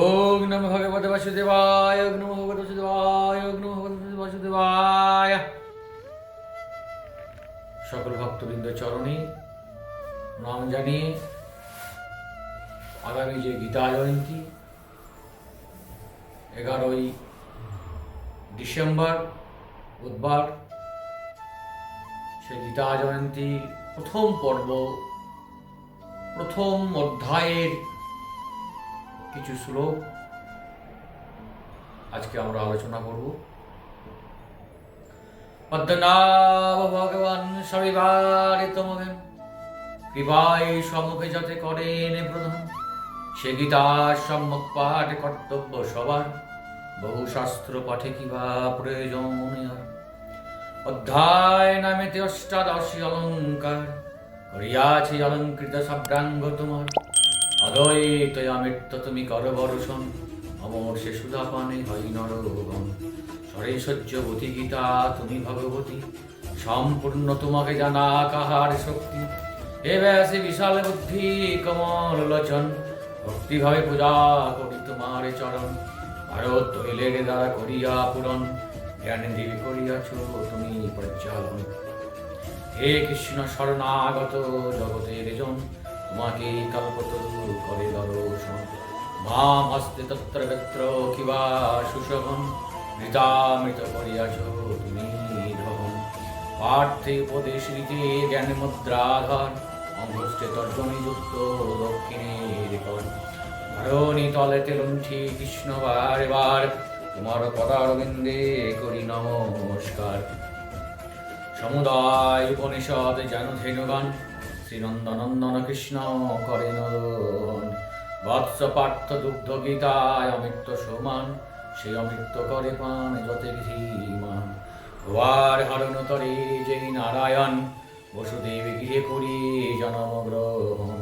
ওম নমঃ ভগবতে বাসুদেবায়, ওম নমঃ ভগবতে বাসুদেবায়, ওম নমঃ ভগবতে বাসুদেবায়। সকল ভক্তবৃন্দ চরণে নাম জানিয়ে আগামী যে গীতা জয়ন্তী, এগারোই ডিসেম্বর বুধবার, সেই গীতা জয়ন্তী প্রথম পর্ব, প্রথম অধ্যায়ের কিছু শ্লোক আজকে আমরা আলোচনা করব। পদ্মনাভ ভগবান সবিবারে তোমাগেন কৃপায় সম্মুখে যাতে করেন প্রধান। সে গীতার সম্মুখ পাঠ কর্তব্য সবার, বহু শাস্ত্র পাঠে কিবা প্রয়োজন অধ্যায় নামেতে অষ্টাদশী অলঙ্কার, করিয়াছি অলঙ্কৃত সব্রাঙ্গ তোমার। অদ্বৈত অমৃত তুমি কর বরষণ অমর সে সুধা পানে হয় নরগণ সহ্যবতী গীতা, তুমি ভগবতী। সম্পূর্ণ তোমাকে জানা কাহার শক্তি। হে ব্যাসে বিশাল বুদ্ধি, কমল লোচন। ভক্তিভাবে পূজা করি তোমার চরণ। ভারত তৈলের দ্বারা করিয়া পূরণ। জ্ঞান দিবি করিয়াছ তুমি পরিচালন হে কৃষ্ণ শরণাগত জগতের জন। তোমাকে কল্পত করে দর্শন মাম তত্র গত্র কিবা সুশোভন মৃতামৃত করিয়াছ তুমি ধন পার্থে উপদেশ রীতি জ্ঞান মুদ্রাধর অঙ্গষ্টে তর্জনী যুক্ত দক্ষিণের কর। ধরণী কৃষ্ণ তোমার পদারবিন্দে করি নমস্কার। সমুদায় উপনিষদ যেন ধেনুগান শ্রীনন্দনন্দন কৃষ্ণ করে নদন বৎস পার্থ দুগ্ধ গীতায় অমৃত সমান সেই অমৃত করে পান যতে ধীমান ভুয়ার হরণ তরে যেই নারায়ণ, বসুদেব গৃহে করি জন্মগ্রহণ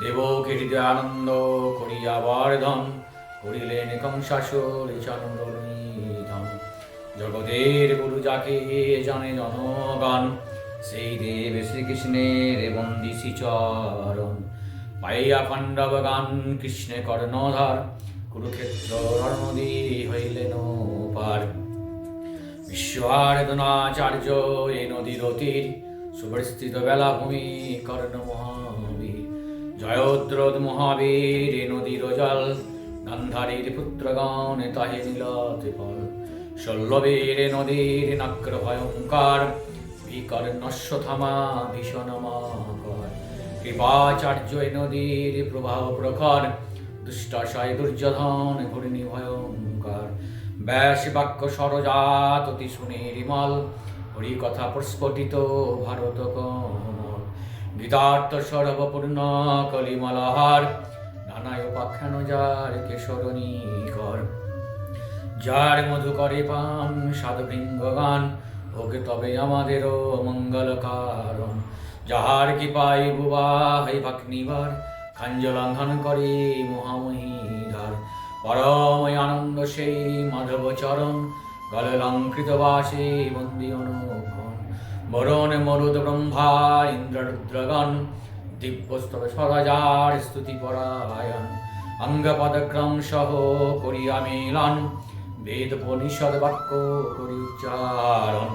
দেব কীর্তি আনন্দ করিয়া বর্ধন, করিলেন কংসাসুর চন্দ্র নিধন জগতের গুরু যাকে জানে জনগণ সেই দেব শ্রীকৃষ্ণের বন্দিসি চরণ। পাইয়া পাণ্ডব গান কৃষ্ণে কর্ণধার, কুরুক্ষেত্র রণদি হইলেন পার এ নদীর তীর সুপরিস্থিত বেলাভূমি কর্ণ মহাবীর জয়োদ্রদ মহাবীর এ নদীর জল, গান্ধারীর পুত্রগণ তাহে নীলতে ফল শল্লবীর এ নদীর নাক্র ভয়ঙ্কর বিকর নস্য থামা ভীষণ মকর কৃপাচার্য নদীর প্রভাব প্রখর দুষ্টাশয় দুর্যোধন ঘূর্ণি ভয়ঙ্কর। ব্যাস বাক্য সরজাত অতি সুনির্মল হরি কথা প্রস্ফুটিত ভারত কমল। গীতার্থ সর্বপূর্ণ কলিমলহার, নানায় উপাখ্যান যার কেশরণী কর যার মধু করে পান সাধবৃঙ্গ গান হোক তবে আমাদেরও মঙ্গল কারণ যাহার কি পাই বুবা হাই খাঞ্জ লঙ্ঘন করে মহামহিধার। পরময় আনন্দ সেই মাধব চরণ গলে লঙ্কৃত বাসে বন্দি অনুক্ষণ বরণ মরুদ ব্রহ্মা ইন্দ্র রুদ্রগণ দিব্যস্তব সদাজার স্তুতি পরায়ণ। অঙ্গপদক্রম সহ করিয়া মিলন বেদ পনিষদ বাক্য করি উচ্চারণ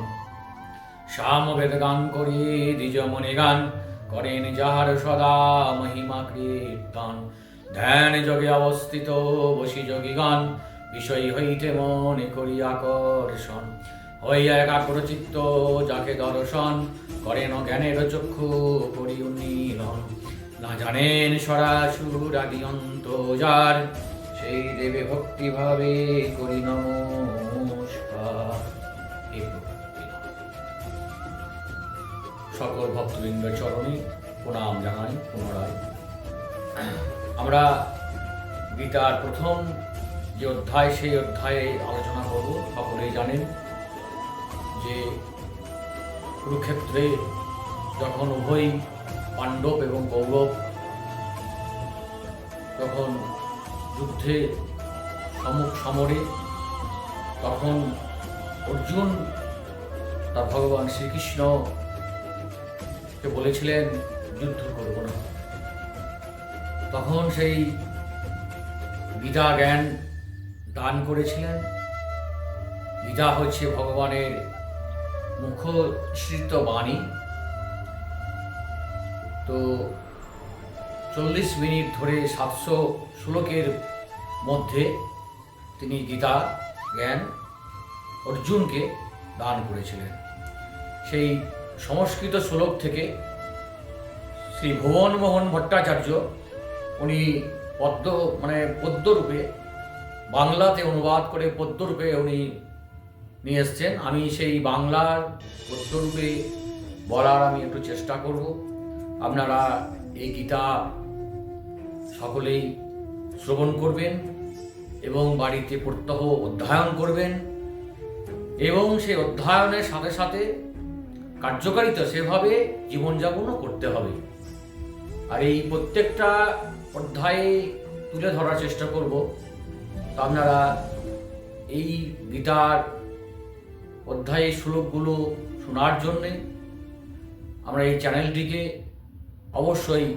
সামবেদ গান করি দ্বিজ মনে গান করেন যাহার সদা মহিমা কীর্তন ধ্যান যোগে অবস্থিত বসি যোগীগণ বিষয় হইতে মনে করি আকর্ষণ। হইয়া একাগ্র চিত্ত যাকে দর্শন, করেন জ্ঞানের চক্ষু করি উন্নীলন না জানেন সরাসুর আদি অন্ত যার সেই দেবে ভক্তি ভাবে করি নমস্কার। সকল ভক্তবৃন্দের চরণে প্রণাম জানাই, পুনরায়। আমরা গীতার প্রথম যে অধ্যায়, সেই অধ্যায়ে আলোচনা করব। সকলেই জানেন যে কুরুক্ষেত্রে যখন উভয় পাণ্ডব এবং কৌরব, যখন যুদ্ধে সম্মুখ সমরে তখন অর্জুন তার ভগবান শ্রীকৃষ্ণকে বলেছিলেন, যুদ্ধ করব না। তখন সেই গীতা জ্ঞান দান করেছিলেন। গীতা হচ্ছে ভগবানের মুখশ্রিত বাণী। তো চল্লিশ মিনিট ধরে সাতশো শ্লোকের মধ্যে তিনি গীতা, জ্ঞান, অর্জুনকে দান করেছিলেন। সেই সংস্কৃত শ্লোক থেকে শ্রী ভুবনমোহন ভট্টাচার্য, উনি পদ্ম মানে পদ্যরূপে বাংলাতে অনুবাদ করে পদ্মরূপে উনি নিয়ে এসছেন। আমি সেই বাংলার পদ্যরূপে বলার আমি একটু চেষ্টা করব। আপনারা এই গীতা সকলেই শ্রবণ করবেন এবং বাড়িতে প্রত্যহ অধ্যয়ন করবেন এবং সেই অধ্যয়নের সাথে সাথে কার্যকারিতা সেভাবে জীবনযাপনও করতে হবে। আর এই প্রত্যেকটা অধ্যায়ে তুলে ধরার চেষ্টা করব। তো আপনারা এই গীতার অধ্যায়ে শ্লোকগুলো শোনার জন্যে আমরা এই চ্যানেলটিকে অবশ্যই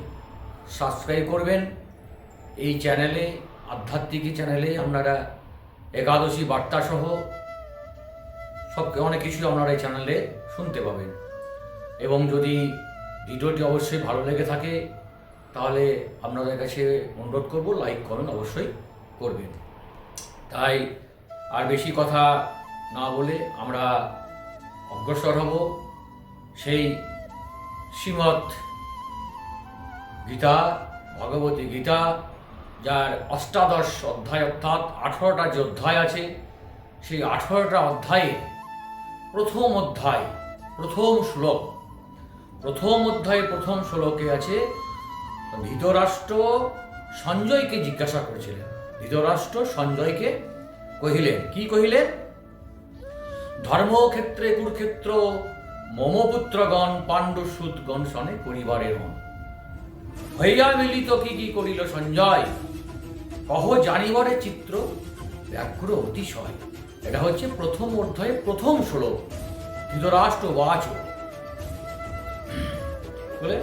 সাবস্ক্রাইব করবেন। এই চ্যানেলে আধ্যাত্মিক চ্যানেলে আপনারা একাদশী বার্তা সহ সব অনেক কিছু আপনারা এই চ্যানেলে শুনতে পাবেন। এবং যদি ভিডিওটি অবশ্যই ভালো লেগে থাকে, তাহলে আপনাদের কাছে অনুরোধ করব লাইক কমেন্ট অবশ্যই করবেন। তাই আর বেশি কথা না বলে আমরা অগ্রসর হব সেই শ্রীমৎ গীতা ভগবতী গীতা যার অষ্টাদশ অধ্যায় অর্থাৎ আঠারোটা যে অধ্যায় আছে, সেই আঠারোটা অধ্যায়ে প্রথম অধ্যায়, প্রথম শ্লোক, প্রথম অধ্যায়ে প্রথম শ্লোকে আছে, ধৃতরাষ্ট্র সঞ্জয়কে জিজ্ঞাসা করেছিলেন। ধৃতরাষ্ট্র সঞ্জয়কে কহিলেন, কি কহিলেন? ধর্মক্ষেত্রে কুরুক্ষেত্র মমপুত্রগণ পাণ্ডুসুতগণ সনে পরিবারের হন হইয়া মিলিত কি কি করিল সঞ্জয়? কহ জানিবারে চিত্র ব্যাঘ্র অতিশয়। এটা হচ্ছে প্রথম অধ্যায়ে, প্রথম শ্লোক। ধৃতরাষ্ট্র বাচ। বলে,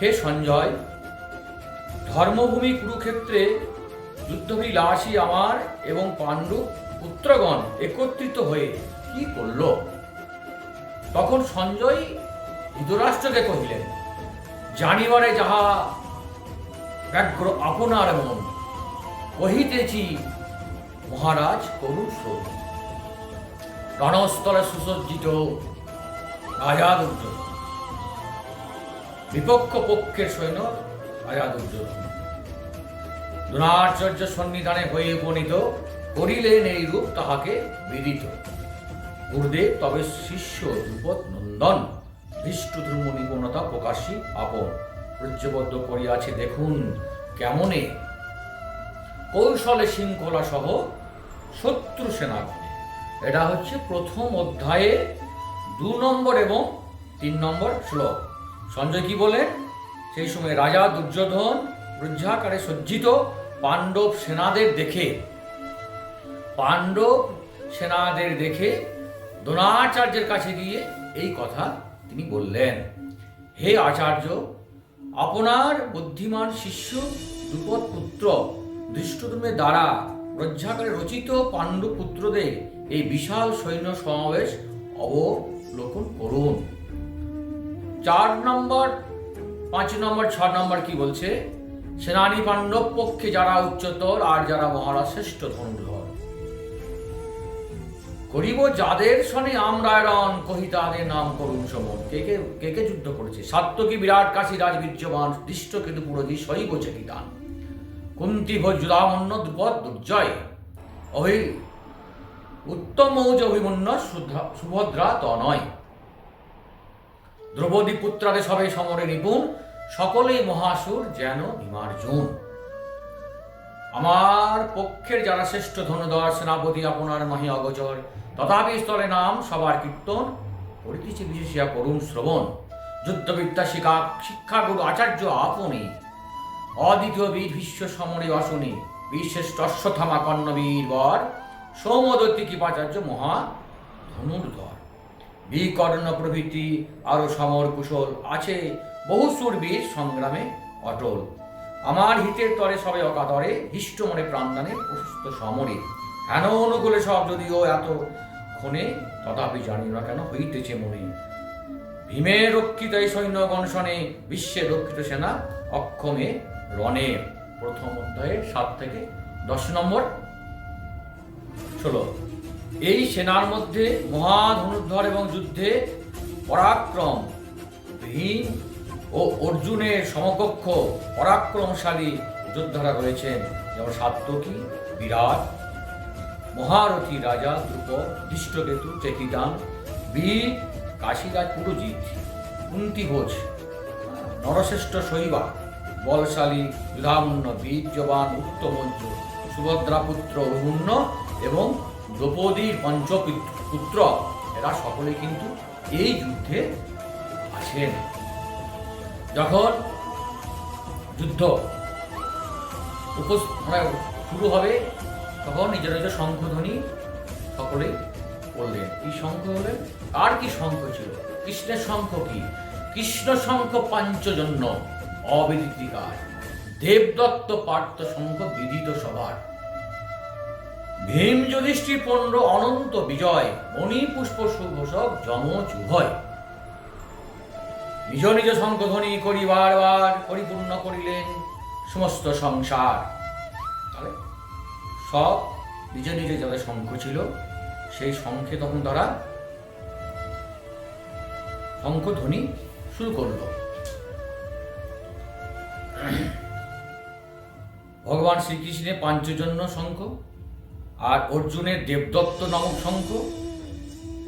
হে সঞ্জয়, ধর্মভূমি কুরুক্ষেত্রে যুদ্ধবিলাসী আমার এবং পাণ্ডু পুত্রগণ একত্রিত হয়ে কি করল? তখন সঞ্জয় ধৃতরাষ্ট্রকে কহিলেন, জানিবারে যাহা ব্যগ্র আপনার মন কহিতেছি, মহারাজ করুণ শোন রণস্থলে সুসজ্জিত রাজা দুর্যোধন বিপক্ষ পক্ষের সৈন্য রাজা দুর্যোধন দ্রোণাচার্য সন্নিধানে হয়ে উপনীত করিলেন এই রূপ তাহাকে বিদিত। গুরুদেব তবে শিষ্য দ্রুপদ নন্দন। দৃষ্ট ধর্ম নিপুণতা প্রকাশী আপন। প্রজ্যবদ্ধ করিয়াছে, দেখুন কেমনে কৌশলে শৃঙ্খলা সহ শত্রু সেনাগণে এটা হচ্ছে প্রথম অধ্যায়ে দু নম্বর এবং তিন নম্বর শ্লোক। সঞ্জয় কি বলেন? সেই সময় রাজা দুর্যোধন ব্রজ্জাকারে সজ্জিত পাণ্ডব সেনাদের দেখে, পাণ্ডব সেনাদের দেখে দ্রোণাচার্যের কাছে গিয়ে এই কথা তিনি বললেন, হে আচার্য, আপনার বুদ্ধিমান শিষ্য দ্রুপদ পুত্র দৃষ্টদুমের দ্বারা ব্রজ্জাকারে রচিত পাণ্ডু পুত্রদের এই বিশাল সৈন্য সমাবেশ অবলোকন করুন। চার নম্বর, পাঁচ নম্বর ছ নম্বর কি বলছে? সেনানী পাণ্ডব পক্ষে যারা উচ্চতর আর যারা মহারাজ শ্রেষ্ঠ ধনুধর করিব যাদের শনি আমরায়ণ কহি তাদের নাম করুন সমন। কে কে কে কে যুদ্ধ করেছে? সাত্যকী বিরাট কাশী রাজবীর্যবান দৃষ্ট কেতু পুরোধি, শৈব চেকিদান কুন্তি ভোজুদামন্য দ্রুপদ দুর্জয়। অভি উত্তম মৌজ অভিমন্য সুভদ্রা তনয়। দ্রৌপদী পুত্রাদে সবে সমরে নিপুণ, সকলেই মহাসুর যেন নিমার্জুন। আমার পক্ষের যারা শ্রেষ্ঠ ধনুধর সেনাপতি আপনার মহি অগোচর, তথাপি স্থলে নাম সবার কীর্তন করিতেছে বিশেষিয়া করুণ শ্রবণ। যুদ্ধবিদ্যা শিক্ষা শিক্ষাগুরু আচার্য আপনি অদ্বিতীয় বীর বিশ্ব সমরে অশনি বিশ্বেষ্ঠ অশ্বথামা কর্ণবীর বর সৌমদত্তি কৃপাচার্য মহা ধনুর্ধর। বিকর্ণ প্রভৃতি আরও সমর কুশল আছে, বহু সুরবীর সংগ্রামে অটল। আমার হিতের তরে সবে অকাতরে, হিষ্ট মনে প্রাণদানে প্রশস্ত সমরে। হেন অনুকূলে সব যদিও এত ক্ষণে, তথাপি জানি না কেন হইতেছে মনে। ভীমের রক্ষিত এই সৈন্য গণশনে বিশ্বের রক্ষিত সেনা অক্ষমে রণে প্রথম অধ্যায়ের সাত থেকে দশ নম্বর। ষোলো। এই সেনার মধ্যে মহাধনুর্ধর এবং যুদ্ধে পরাক্রম ভীম ও অর্জুনের সমকক্ষ পরাক্রমশালী যোদ্ধারা রয়েছেন। যেমন সাত্যকী, বিরাট, মহারথী রাজা দ্রুপদ দৃষ্টকেতু চেকিদান, বীর কাশীরাজ পুরোজিৎ কুন্তি ঘোষ নরশ্রেষ্ঠ শৈবা। বলশালী যুধামুন্ন বীর জবান উত্তমঞ্জ সুভদ্রা পুত্র অভিমন্য এবং দ্রৌপদীর পঞ্চপুত্র। এরা সকলে কিন্তু এই যুদ্ধে আছেন যখন যুদ্ধ মানে শুরু হবে, তখন নিজের নিজের শঙ্খধ্বনি সকলেই বললেন। এই শঙ্খ হলেন আর কি শঙ্খ ছিল? কৃষ্ণের শঙ্খ কি? কৃষ্ণ শঙ্খ পাঞ্চজন্য। অবিদিতিকার দেবদত্ত পার্থ শঙ্খ বিদিত সবার ভীম যুধিষ্ঠির পণ্ড অনন্ত বিজয় যমজ উভয়। নিজ নিজ করি পরিপূর্ণ করিলেন সমস্ত সংসার। সব নিজ নিজে যাদের শঙ্খ ছিল, সেই শঙ্খে তখন তারা শঙ্খধ্বনি শুরু করল। ভগবান শ্রীকৃষ্ণের পাঞ্চজন্য শঙ্খ আর অর্জুনের দেবদত্ত নামক শঙ্খ,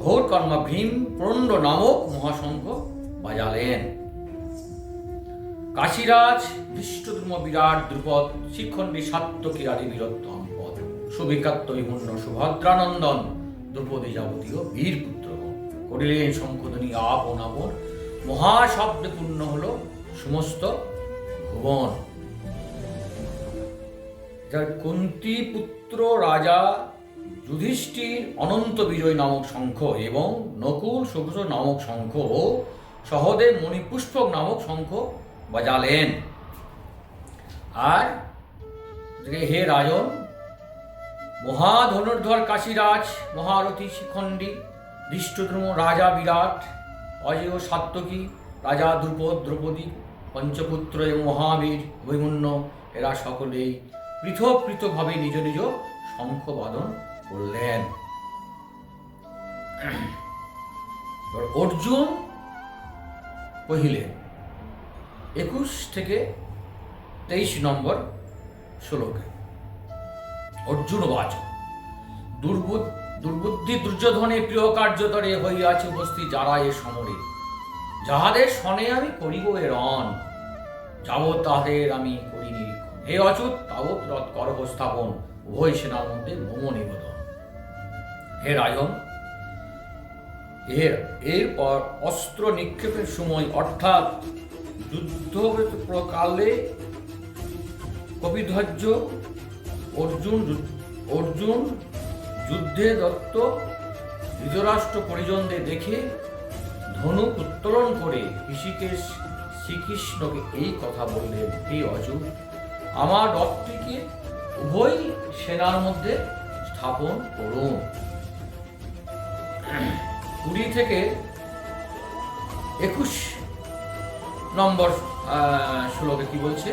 ঘোর কর্মা ভীম প্রণ্ড নামক মহাশঙ্খ বাজালেন। কাশীরাজ, বিষ্ণুদ্রুম বিরাট দ্রুপদ শিক্ষণ্ডী সাত্যকী আদি বীরত্ব সম্পদ সুবিখ্যাত হিমন্য সুভদ্রানন্দন, দ্রৌপদী যাবতীয় বীর পুত্র করিলেন শঙ্খধ্বনি আপন আপন মহাশব্দে হল সমস্ত ভুবন। যার কুন্তি পুত্র রাজা যুধিষ্ঠির অনন্ত বিজয় নামক শঙ্খ এবং নকুল সুঘোষ নামক শঙ্খ ও সহদেব মণিপুষ্পক নামক শঙ্খ বাজালেন। আর হে রাজন, মহাধনুর্ধর কাশীরাজ, মহারথী শিখণ্ডী দৃষ্টদ্রুম রাজা বিরাট, অজেয় সাত্যকী রাজা দ্রুপদ দ্রৌপদী পঞ্চপুত্র এবং মহাবীর, অভিমন্য। এরা সকলেই পৃথক পৃথকভাবে নিজ নিজ শঙ্খ বাদন করলেন অর্জুন কহিলেন, একুশ থেকে তেইশ নম্বর শ্লোকে, অর্জুন বাচ দুর্বুদ দুর্বুদ্ধি দুর্যোধনে প্রিয় কার্যতরে হইয়াছে উপস্থিত যারা এ সমরে। যাহাদের সনে আমি করিব এ রণ, যাবৎ তাহাদের আমি করি নিরীক্ষণ। হে অচ্যুত, তাবৎ রথ করব স্থাপন উভয় সেনার মধ্যে মোম নিবেদন। হে রাজন, এর, এরপর অস্ত্র নিক্ষেপের সময় অর্থাৎ যুদ্ধ প্রকালে কপিধ্বজ অর্জুন অর্জুন যুদ্ধে দত্ত, ধৃতরাষ্ট্র পরিজনদের দেখে ধনুক উত্তোলন করে ঋষিকেশ শ্রীকৃষ্ণকে এই কথা বললেন, হে অর্জুন আমার রথটিকে উভয় সেনার মধ্যে স্থাপন করুন। কুড়ি থেকে একুশ নম্বর শ্লোকে কি বলছে?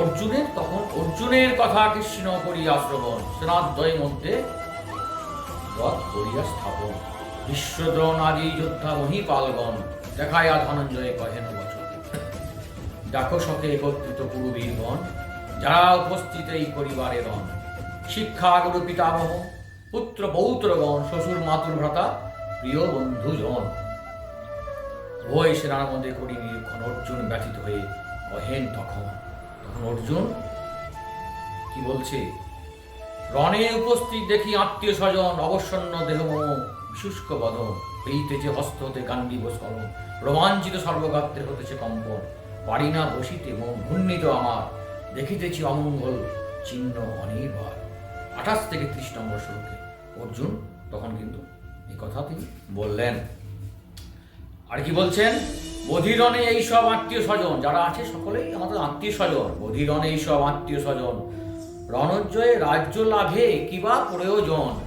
অর্জুনের, তখন অর্জুনের কথা কৃষ্ণ করিয়া শ্রবণ, সেনাদ্বয় মধ্যে রথ করিয়া স্থাপন। বিশ্বদ্রোণ আদি যোদ্ধা মহিপালগণ দেখায়া ধনঞ্জয় কহেন বচন। ডাকো শকে একত্রিত পুরু বীরগণ যারা উপস্থিত এই পরিবারের রণ শিক্ষা গুরু পিতামহ, পুত্র পৌত্রগণ, শ্বশুর মাতুর ভ্রাতা প্রিয় বন্ধুজন। উভয় সেনার মধ্যে করি নিরীক্ষণ অর্জুন ব্যথিত হয়ে কহেন তখন। তখন অর্জুন কি বলছে? রণে উপস্থিত দেখি আত্মীয় স্বজন অবসন্ন দেহমো শুষ্ক বদন হইতেছে হস্ত হতে গান্ডি বস্করণ রোমাঞ্চিত সর্বগাত্রে হতেছে কম্পন। পারি না বসিতে, মন ঘূর্ণিত আমার, দেখিতেছি অমঙ্গল চিহ্ন অনির্বার আঠাশ থেকে ত্রিশ নম্বর শ্লোকে। অর্জুন, তখন কিন্তু এই কথা তিনি বললেন। আর কি বলছেন? বধিরণে এই সব আত্মীয় স্বজন, যারা আছে সকলেই আমাদের আত্মীয় স্বজন। বধিরণে এই সব আত্মীয় স্বজন রণজয়ে রাজ্য লাভে কিবা প্রয়োজন?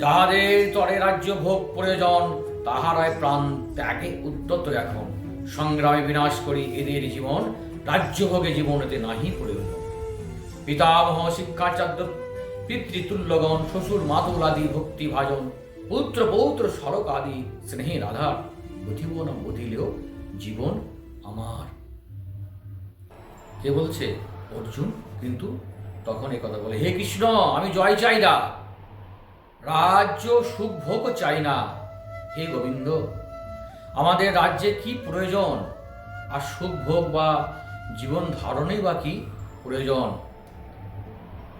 যাহাদের তরে রাজ্য ভোগ প্রয়োজন, তাহারাই প্রাণ ত্যাগে উদ্যত এখন। সংগ্রামে বিনাশ করি এদের জীবন, রাজ্য ভোগে জীবনেতে নাহি প্রয়োজন। পিতামহ শিক্ষাচার্য, পিতৃতুল্যগণ, শ্বশুর মাতুল আদি, ভক্তি ভাজন, পুত্র পৌত্র সড়ক আদি স্নেহের আধার বুঝিব না বুঝিলেও জীবন আমার। কে বলছে? অর্জুন কিন্তু তখন এই কথা বলে, হে কৃষ্ণ, আমি জয় চাই না। রাজ্য সুখ ভোগ চাই না। হে গোবিন্দ, আমাদের রাজ্যে কি প্রয়োজন? আর সুখ ভোগ বা জীবন ধারণেই বা কি প্রয়োজন?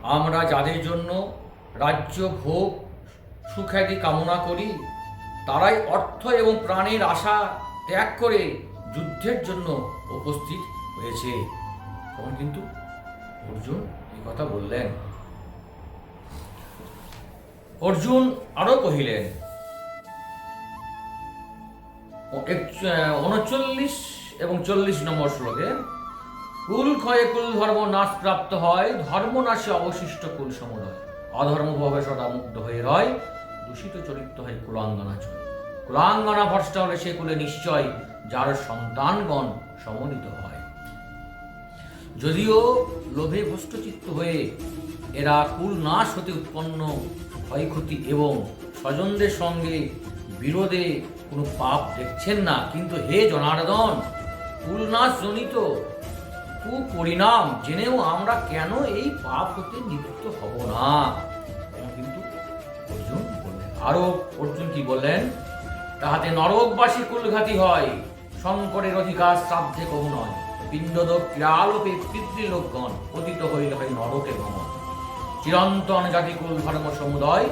আমরা যাদের জন্য রাজ্য ভোগ সুখ্যাতি কামনা করি, তারাই অর্থ এবং প্রাণের আশা ত্যাগ করে যুদ্ধের জন্য উপস্থিত হয়েছে। তখন কিন্তু অর্জুন এই কথা বললেন। অর্জুন আরও কহিলেন উনচল্লিশ এবং চল্লিশ নম্বর শ্লোকে, কুল ক্ষয়ে কুল ধর্ম নাশ প্রাপ্ত হয়, ধর্ম নাশে অবশিষ্ট কুল সমুদয়। অধর্ম ভাবে সদা মুগ্ধ হয়ে রয়, দূষিত চরিত্র হয় কুলাঙ্গনা কুলাঙ্গনা ভ্রষ্ট হলে সে কুলে নিশ্চয়, যার সন্তানগণ সমন্বিত হয়। যদিও লোভে ভ্রষ্টচিত্ত হয়ে এরা কুল নাশ হতে উৎপন্ন, ক্ষয়ক্ষতি এবং স্বজনদের সঙ্গে বিরোধে কোনো পাপ দেখছেন না। কিন্তু হে জনার্দন কুলনাশ জনিত। কুপরিণাম, জেনেও আমরা কেন এই পাপ হতে নিযুক্ত হব না? কিন্তু? অর্জুন বললেন। আরও অর্জুন কি বললেন? তাহাতে নরকবাসী কুলঘাতি হয়, শঙ্করের অধিকার শ্রাদ্ধে কহু নয়। পিণ্ডদোক ক্রিয়ালোপে পিতৃলোকগণ পতিত হইলে হয় নরকে গমন। চিরন্তন জাতি কুল ধর্ম সমুদয়,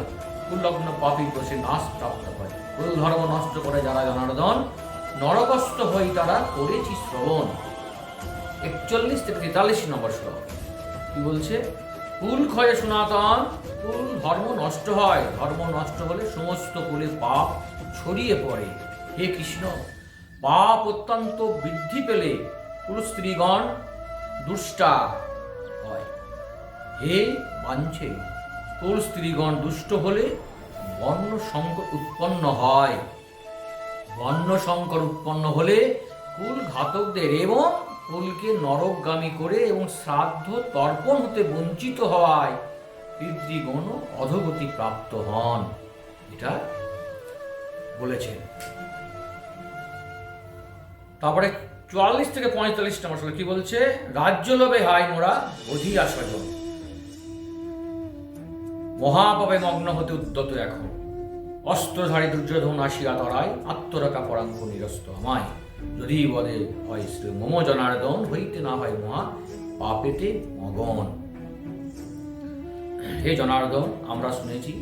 কুলগ্ন পাপী দোষে নাশ প্রাপ্ত হয়। কুল ধর্ম নষ্ট করে যারা জনার্দন নরকস্থ হই তারা করেছি শ্রবণ। একচল্লিশ থেকে তেতাল্লিশ নম্বর শ্লোক। কি বলছে? কুল ক্ষয়ে সনাতন, কুল ধর্ম নষ্ট হয়। ধর্ম নষ্ট হলে সমস্ত কুলে পাপ ছড়িয়ে পড়ে। হে কৃষ্ণ, পাপ অত্যন্ত বৃদ্ধি পেলে কুল স্ত্রীগণ দুষ্টা হয়। হে বাঞ্ছে, কুল স্ত্রীগণ দুষ্ট হলে বর্ণ সংকট উৎপন্ন হয়। বর্ণ সংকর উৎপন্ন হলে কুল ঘাতকদের এবং কুলকে নরকগামী করে এবং শ্রাদ্ধ তর্পণ হতে বঞ্চিত হওয়ায় পিতৃগণ অধগতি প্রাপ্ত হন। এটা বলেছেন। তারপরে চুয়াল্লিশ থেকে পঁয়তাল্লিশ নম্বর কি বলছে? রাজ্য লোভে হাই মোরা অধিয়া স্বজন মহাপাপে মগ্ন হতে উদ্যত এখন অস্ত্রধারী দুর্যোধন আসিয়া তরায় আত্মরকা পরাঙ্গ নিরস্ত আমায়। যদি বলে হয় শ্রী মম জনার্দন, হইতে না হয় মহা পাপেতে মগন। হে জনার্দন, আমরা শুনেছি,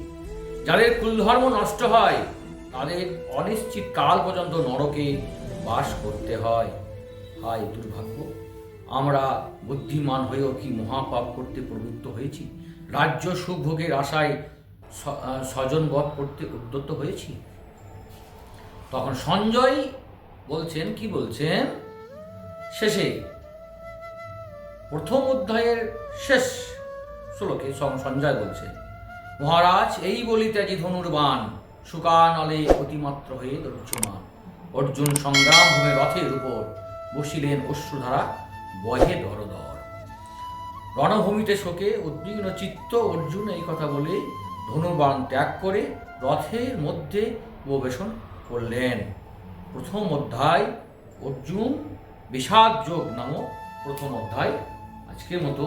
যাদের কুলধর্ম নষ্ট হয়, তাদের অনিশ্চিত কাল পর্যন্ত নরকে বাস করতে হয়। হায় দুর্ভাগ্য। আমরা বুদ্ধিমান হয়েও কি মহাপাপ করতে প্রবৃত্ত হয়েছি? রাজ্য সুভোগের আশায় স্বজন বধ করতে উদ্যত হয়েছি? তখন সঞ্জয় বলছেন, কি বলছেন? শেষে প্রথম অধ্যায়ের শেষ শ্লোকে সঞ্জয় বলছেন, মহারাজ, এই বলিতে যে ধনুর্বাণ, সুকানলে অতিমাত্র হয়ে দরুচ্যমান অর্জুন সংগ্রাম ভূমে রথের উপর। বসিলেন অশ্রুধারা, বহে দরদর। রণভূমিতে শোকে উদ্বিগ্ন চিত্ত অর্জুন এই কথা বলে ধনুর্বাণ ত্যাগ করে রথের মধ্যে উপবেশন করলেন। প্রথম অধ্যায়, অর্জুন বিষাদ যোগ নামক প্রথম অধ্যায়, আজকের মতো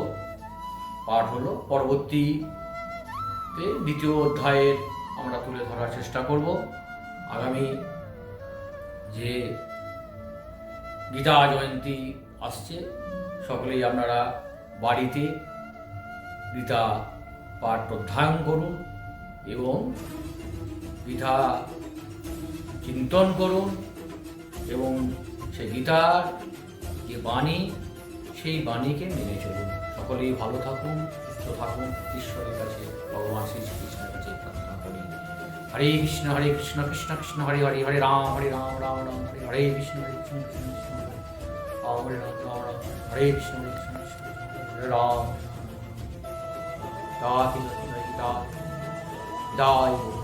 পাঠ হলো। পরবর্তীতে দ্বিতীয় অধ্যায়ের আমরা তুলে ধরার চেষ্টা করব। আগামী যে গীতা জয়ন্তী আসছে। সকলেই আপনারা বাড়িতে গীতা পাঠ অধ্যয়ন করুন এবং গীতা চিন্তন করুন এবং সেই গীতার যে বাণী, সেই বাণীকে মেনে চলুন। সকলেই ভালো থাকুন, সুস্থ থাকুন। ঈশ্বরের কাছে ভগবান শ্রী কৃষ্ণের কাছে প্রার্থনা করি। হরে কৃষ্ণ হরে কৃষ্ণ কৃষ্ণ কৃষ্ণ, হরে হরে হরে রাম হরে রাম রাম রাম, হরে হরে, কৃষ্ণ হরে কৃষ্ণ কৃষ্ণ। রাম হরে কৃষ্ণ রাম দাতি দাতি